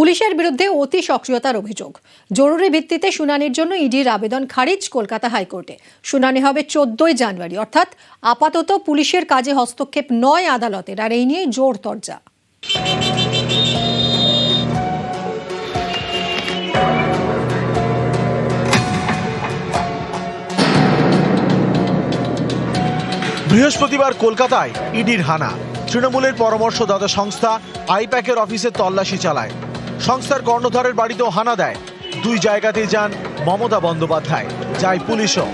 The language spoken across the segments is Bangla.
পুলিশের বিরুদ্ধে অতি সক্রিয়তার অভিযোগ। জরুরি ভিত্তিতে শুনানির জন্য ইডির আবেদন খারিজ কলকাতা হাইকোর্টে। শুনানি হবে চোদ্দই জানুয়ারি, অর্থাৎ আপাতত পুলিশের কাজে হস্তক্ষেপ নয় আদালতের, আর এই নিয়ে জোর তরজা। বৃহস্পতিবার কলকাতায় ইডির হানা। তৃণমূলের পরামর্শদাতা সংস্থা আইপ্যাকের অফিসে তল্লাশি চালায়। সংস্থার কর্ণধারের বাড়িতেও হানা দেয়। দুই জায়গাতেই যান মমতা বন্দ্যোপাধ্যায়। যায় পুলিশও।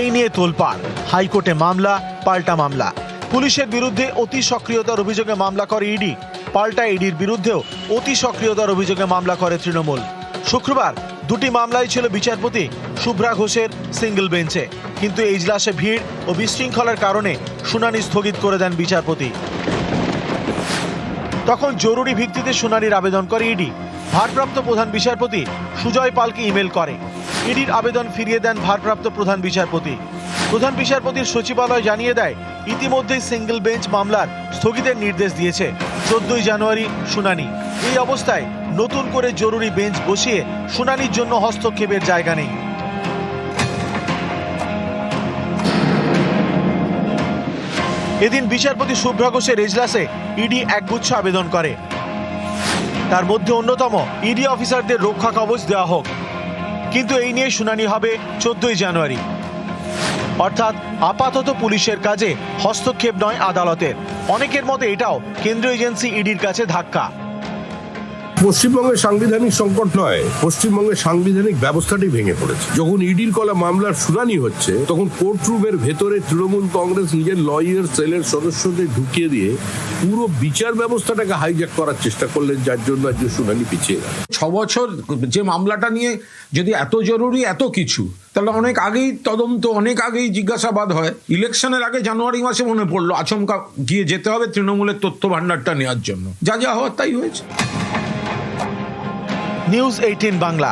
এই নিয়ে তোলপাড়। হাইকোর্টে মামলা, পাল্টা মামলা। পুলিশের বিরুদ্ধে অতি সক্রিয়তার অভিযোগে মামলা করে ইডি। পাল্টা ইডির বিরুদ্ধেও অতি সক্রিয়তার অভিযোগে মামলা করে তৃণমূল। শুক্রবার দুটি মামলাই ছিল বিচারপতি শুভ্রা ঘোষের সিঙ্গেল বেঞ্চে। কিন্তু এই ইজলাসে ভিড় ও বিশৃঙ্খলার কারণে শুনানি স্থগিত করে দেন বিচারপতি। তখন জরুরি ভিত্তিতে শুনানির আবেদন করে ইডি। ভারপ্রাপ্ত প্রধান বিচারপতি সুজয় পালকে ইমেল করে। ইডির আবেদন ফিরিয়ে দেন ভারপ্রাপ্ত প্রধান বিচারপতি। প্রধান বিচারপতির সচিবালয় জানিয়ে দেয়, ইতিমধ্যেই সিঙ্গেল বেঞ্চ মামলার স্থগিতের নির্দেশ দিয়েছে চোদ্দই জানুয়ারি শুনানি। এই অবস্থায় নতুন করে জরুরি বেঞ্চ বসিয়ে শুনানির জন্য হস্তক্ষেপের জায়গা নেই। এদিন বিচারপতি শুভ্রা ঘোষের এজলাসে ইডি একগুচ্ছ আবেদন করে। তার মধ্যে অন্যতম, ইডি অফিসারদের রক্ষা কবচ দেওয়া হোক। কিন্তু এই নিয়ে শুনানি হবে চোদ্দই জানুয়ারি। অর্থাৎ আপাতত পুলিশের কাজে হস্তক্ষেপ নয় আদালতের। অনেকের মতে এটাও কেন্দ্রীয় এজেন্সি ইডির কাছে ধাক্কা। পশ্চিমবঙ্গের সাংবিধানিক সংকট নয় পশ্চিমবঙ্গের সাংবিধানিক ব্যবস্থাটি ভেঙে পড়েছে। যখন ইডির কলা মামলার শুনানি হচ্ছে, তখন কোর্ট রুমের ভেতরে তৃণমূল কংগ্রেস, নিজের লয়ার, সেলের সদস্যদের ঢুকিয়ে দিয়ে পুরো বিচার ব্যবস্থাটাকে হাইজ্যাক করার চেষ্টা করলেন, যার জন্য আজকে শুনানি পিছিয়ে ছ বছর যে মামলাটা নিয়ে যদি এত জরুরি এত কিছু, তাহলে অনেক আগেই তদন্ত, অনেক আগেই জিজ্ঞাসাবাদ হয়। ইলেকশনের আগে জানুয়ারি মাসে মনে পড়ল, আচমকা গিয়ে যেতে হবে তৃণমূলের তথ্য ভান্ডারটা নেওয়ার জন্য। যা যা হওয়ার তাই হয়েছে। News eighteen Bangla